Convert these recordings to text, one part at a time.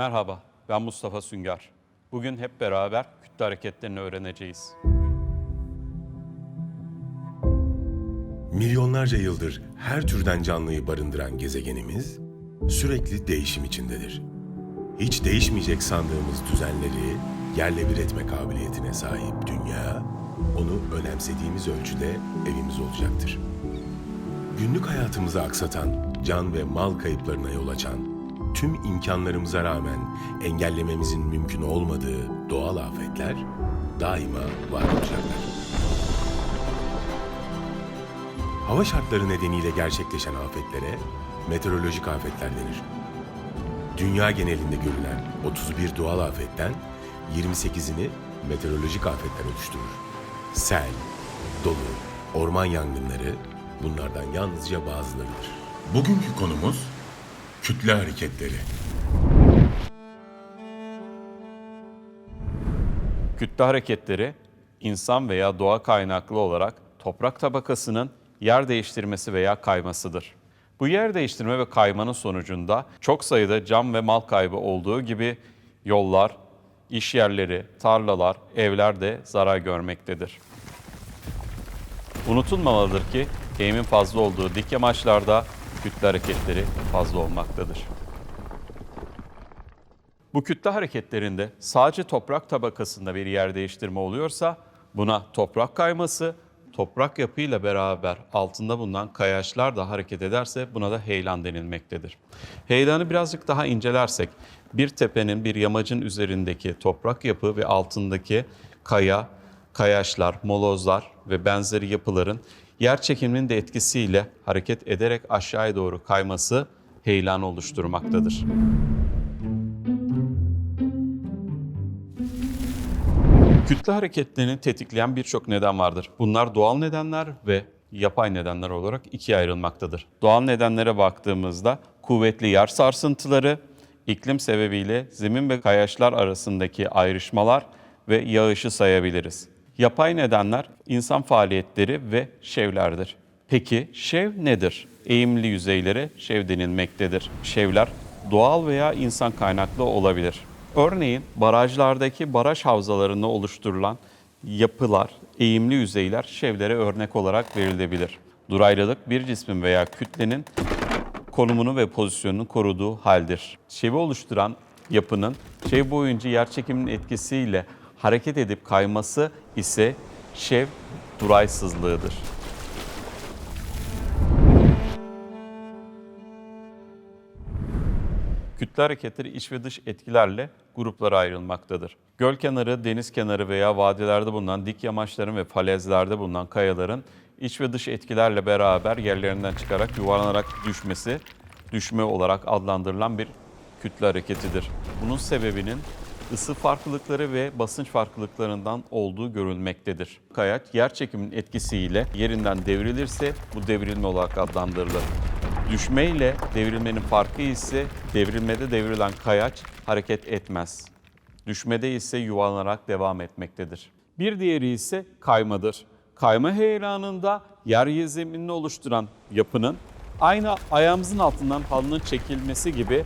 Merhaba, ben Mustafa Sünger. Bugün hep beraber kütle hareketlerini öğreneceğiz. Milyonlarca yıldır her türden canlıyı barındıran gezegenimiz sürekli değişim içindedir. Hiç değişmeyecek sandığımız düzenleri yerle bir etme kabiliyetine sahip dünya, onu önemsediğimiz ölçüde evimiz olacaktır. Günlük hayatımızı aksatan, can ve mal kayıplarına yol açan, tüm imkanlarımıza rağmen engellememizin mümkün olmadığı doğal afetler daima var olacaklar. Hava şartları nedeniyle gerçekleşen afetlere meteorolojik afetler denir. Dünya genelinde görülen 31 doğal afetten 28'ini meteorolojik afetler oluşturur. Sel, dolu, orman yangınları bunlardan yalnızca bazılarıdır. Bugünkü konumuz kütle hareketleri. Kütle hareketleri, insan veya doğa kaynaklı olarak toprak tabakasının yer değiştirmesi veya kaymasıdır. Bu yer değiştirme ve kaymanın sonucunda çok sayıda can ve mal kaybı olduğu gibi yollar, iş yerleri, tarlalar, evler de zarar görmektedir. Unutulmamalıdır ki eğimin fazla olduğu dik yamaçlarda kütle hareketleri fazla olmaktadır. Bu kütle hareketlerinde sadece toprak tabakasında bir yer değiştirme oluyorsa buna toprak kayması, toprak yapıyla beraber altında bulunan kayaçlar da hareket ederse buna da heyelan denilmektedir. Heyelanı birazcık daha incelersek bir tepenin bir yamacın üzerindeki toprak yapı ve altındaki kaya, kayaçlar, molozlar ve benzeri yapıların yer çekiminin de etkisiyle hareket ederek aşağıya doğru kayması heyelan oluşturmaktadır. Kütle hareketlerini tetikleyen birçok neden vardır. Bunlar doğal nedenler ve yapay nedenler olarak ikiye ayrılmaktadır. Doğal nedenlere baktığımızda kuvvetli yer sarsıntıları, iklim sebebiyle zemin ve kayaçlar arasındaki ayrışmalar ve yağışı sayabiliriz. Yapay nedenler insan faaliyetleri ve şevlerdir. Peki şev nedir? Eğimli yüzeylere şev denilmektedir. Şevler doğal veya insan kaynaklı olabilir. Örneğin barajlardaki baraj havzalarında oluşturulan yapılar, eğimli yüzeyler şevlere örnek olarak verilebilir. Duraylılık bir cismin veya kütlenin konumunu ve pozisyonunu koruduğu haldir. Şevi oluşturan yapının şev boyunca yer çekiminin etkisiyle hareket edip kayması ise şev duraysızlığıdır. Kütle hareketleri iç ve dış etkilerle gruplara ayrılmaktadır. Göl kenarı, deniz kenarı veya vadilerde bulunan dik yamaçların ve falezlerde bulunan kayaların iç ve dış etkilerle beraber yerlerinden çıkarak yuvarlanarak düşmesi, düşme olarak adlandırılan bir kütle hareketidir. Bunun sebebinin ısı farklılıkları ve basınç farklılıklarından olduğu görülmektedir. Kayaç yer çekiminin etkisiyle yerinden devrilirse bu devrilme olarak adlandırılır. Düşme ile devrilmenin farkı ise devrilmede devrilen kayaç hareket etmez. Düşmede ise yuvarlanarak devam etmektedir. Bir diğeri ise kaymadır. Kayma heyelanında yer zeminini oluşturan yapının aynı ayağımızın altından halının çekilmesi gibi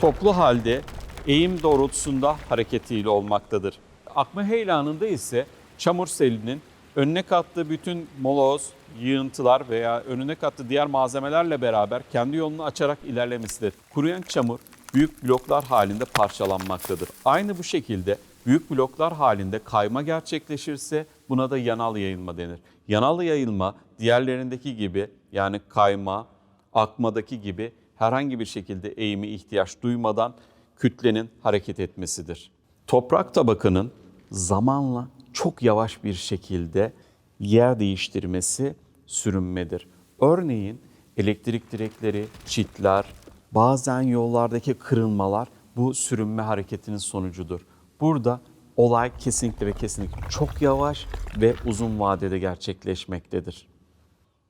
toplu halde eğim doğrultusunda hareketiyle olmaktadır. Akma heyelanında ise çamur selinin önüne kattığı bütün moloz, yığıntılar veya önüne kattığı diğer malzemelerle beraber kendi yolunu açarak ilerlemesidir. Kuruyan çamur büyük bloklar halinde parçalanmaktadır. Aynı bu şekilde büyük bloklar halinde kayma gerçekleşirse buna da yanal yayılma denir. Yanal yayılma diğerlerindeki gibi yani kayma, akmadaki gibi herhangi bir şekilde eğimi ihtiyaç duymadan kütlenin hareket etmesidir. Toprak tabakanın zamanla çok yavaş bir şekilde yer değiştirmesi sürünmedir. Örneğin elektrik direkleri, çitler, bazen yollardaki kırılmalar bu sürünme hareketinin sonucudur. Burada olay kesinlikle ve kesinlikle çok yavaş ve uzun vadede gerçekleşmektedir.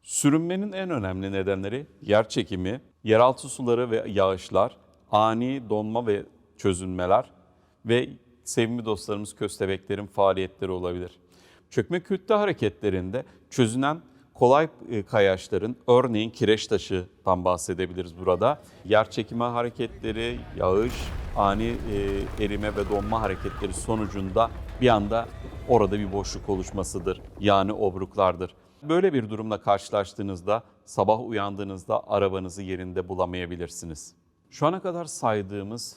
Sürünmenin en önemli nedenleri yer çekimi, yeraltı suları ve yağışlar, ani donma ve çözünmeler ve sevimli dostlarımız köstebeklerin faaliyetleri olabilir. Çökme kütle hareketlerinde çözünen kolay e, kayaçların örneğin kireç taşıdan bahsedebiliriz burada. Yer çekimi hareketleri, yağış, ani e, erime ve donma hareketleri sonucunda bir anda orada bir boşluk oluşmasıdır. Yani obruklardır. Böyle bir durumla karşılaştığınızda sabah uyandığınızda arabanızı yerinde bulamayabilirsiniz. Şu ana kadar saydığımız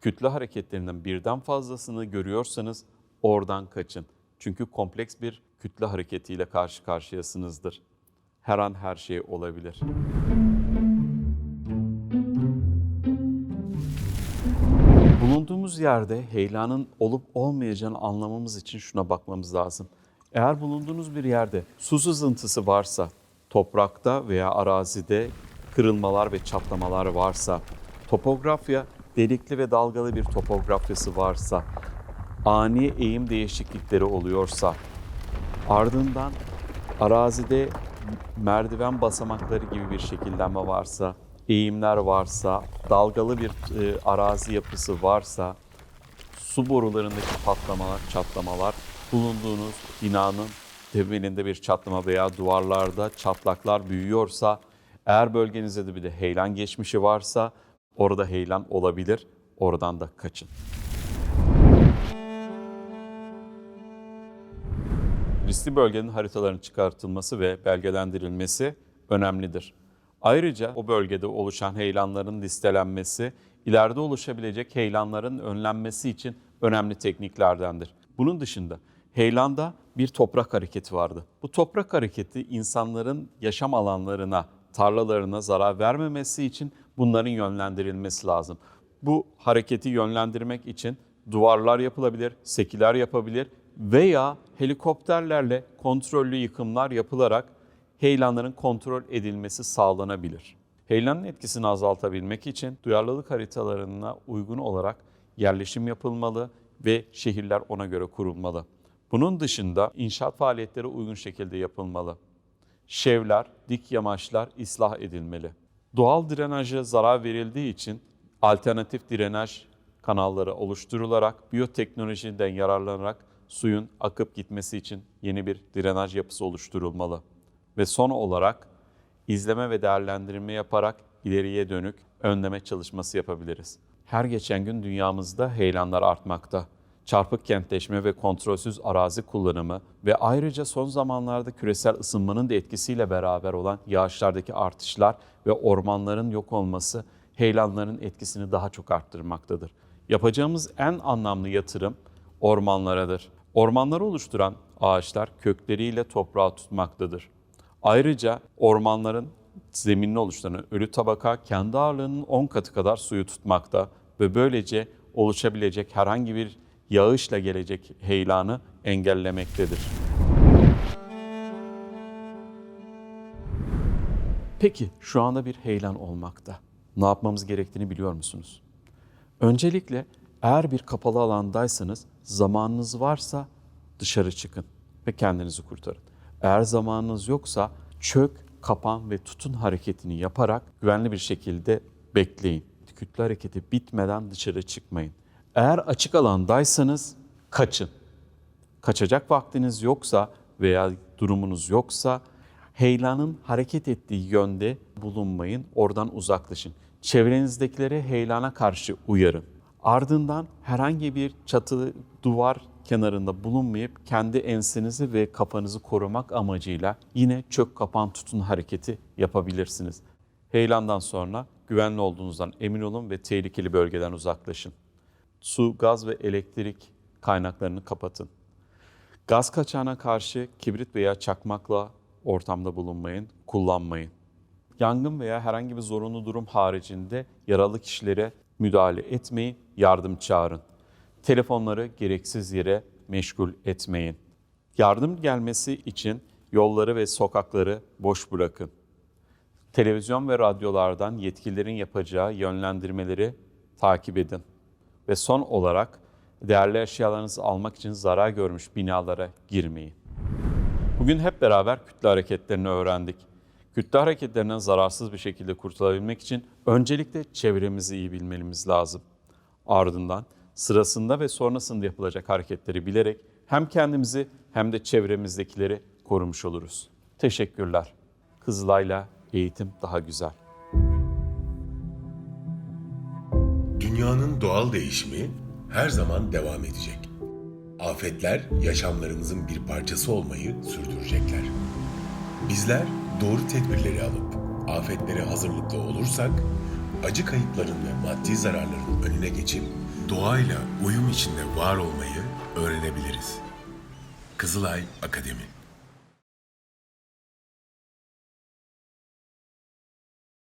kütle hareketlerinden birden fazlasını görüyorsanız oradan kaçın. Çünkü kompleks bir kütle hareketiyle karşı karşıyasınızdır. Her an her şey olabilir. Bulunduğumuz yerde heyelanın olup olmayacağını anlamamız için şuna bakmamız lazım. Eğer bulunduğunuz bir yerde su sızıntısı varsa, toprakta veya arazide kırılmalar ve çatlamalar varsa, topografya delikli ve dalgalı bir topografyası varsa, ani eğim değişiklikleri oluyorsa, ardından arazide merdiven basamakları gibi bir şekillenme varsa, eğimler varsa, dalgalı bir e, arazi yapısı varsa, su borularındaki patlamalar, çatlamalar, bulunduğunuz binanın temelinde bir çatlama veya duvarlarda çatlaklar büyüyorsa, eğer bölgenizde de bir de heyelan geçmişi varsa orada heyelan olabilir, oradan da kaçın. riskli bölgenin haritalarının çıkartılması ve belgelendirilmesi önemlidir. Ayrıca o bölgede oluşan heyelanların listelenmesi, ileride oluşabilecek heyelanların önlenmesi için önemli tekniklerdendir. Bunun dışında heyelanda bir toprak hareketi vardı. Bu toprak hareketi insanların yaşam alanlarına, tarlalarına zarar vermemesi için bunların yönlendirilmesi lazım. Bu hareketi yönlendirmek için duvarlar yapılabilir, sekiler yapabilir veya helikopterlerle kontrollü yıkımlar yapılarak heyelanların kontrol edilmesi sağlanabilir. Heyelanın etkisini azaltabilmek için duyarlılık haritalarına uygun olarak yerleşim yapılmalı ve şehirler ona göre kurulmalı. Bunun dışında inşaat faaliyetleri uygun şekilde yapılmalı. Şevler, dik yamaçlar ıslah edilmeli. Doğal drenaja zarar verildiği için alternatif drenaj kanalları oluşturularak biyoteknolojiden yararlanarak suyun akıp gitmesi için yeni bir drenaj yapısı oluşturulmalı. Ve son olarak izleme ve değerlendirme yaparak ileriye dönük önleme çalışması yapabiliriz. Her geçen gün dünyamızda heyelanlar artmakta. Çarpık kentleşme ve kontrolsüz arazi kullanımı ve ayrıca son zamanlarda küresel ısınmanın da etkisiyle beraber olan yağışlardaki artışlar ve ormanların yok olması heyelanların etkisini daha çok arttırmaktadır. Yapacağımız en anlamlı yatırım ormanlaradır. Ormanları oluşturan ağaçlar kökleriyle toprağı tutmaktadır. Ayrıca ormanların zeminini oluşturan ölü tabaka kendi ağırlığının 10 katı kadar suyu tutmakta ve böylece oluşabilecek herhangi bir yağışla gelecek heyelanı engellemektedir. Peki şu anda bir heyelan olmakta. Ne yapmamız gerektiğini biliyor musunuz? Öncelikle eğer bir kapalı alandaysanız zamanınız varsa dışarı çıkın ve kendinizi kurtarın. Eğer zamanınız yoksa çök, kapan ve tutun hareketini yaparak güvenli bir şekilde bekleyin. Kütle hareketi bitmeden dışarı çıkmayın. Eğer açık alandaysanız kaçın. Kaçacak vaktiniz yoksa veya durumunuz yoksa heyelanın hareket ettiği yönde bulunmayın, oradan uzaklaşın. Çevrenizdekilere heyelana karşı uyarın. Ardından herhangi bir çatı, duvar kenarında bulunmayıp kendi ensenizi ve kafanızı korumak amacıyla yine çök kapan tutun hareketi yapabilirsiniz. Heyelandan sonra güvenli olduğunuzdan emin olun ve tehlikeli bölgeden uzaklaşın. Su, gaz ve elektrik kaynaklarını kapatın. Gaz kaçağına karşı kibrit veya çakmakla ortamda bulunmayın, kullanmayın. Yangın veya herhangi bir zorunlu durum haricinde yaralı kişilere müdahale etmeyin, yardım çağırın. Telefonları gereksiz yere meşgul etmeyin. Yardım gelmesi için yolları ve sokakları boş bırakın. Televizyon ve radyolardan yetkililerin yapacağı yönlendirmeleri takip edin. Ve son olarak değerli eşyalarınızı almak için zarar görmüş binalara girmeyin. Bugün hep beraber kütle hareketlerini öğrendik. Kütle hareketlerinden zararsız bir şekilde kurtulabilmek için öncelikle çevremizi iyi bilmemiz lazım. Ardından sırasında ve sonrasında yapılacak hareketleri bilerek hem kendimizi hem de çevremizdekileri korumuş oluruz. Teşekkürler. Kızılay'la eğitim daha güzel. Dünyanın doğal değişimi her zaman devam edecek. Afetler yaşamlarımızın bir parçası olmayı sürdürecekler. Bizler doğru tedbirleri alıp afetlere hazırlıklı olursak acı kayıpların ve maddi zararların önüne geçip doğayla uyum içinde var olmayı öğrenebiliriz. Kızılay Akademi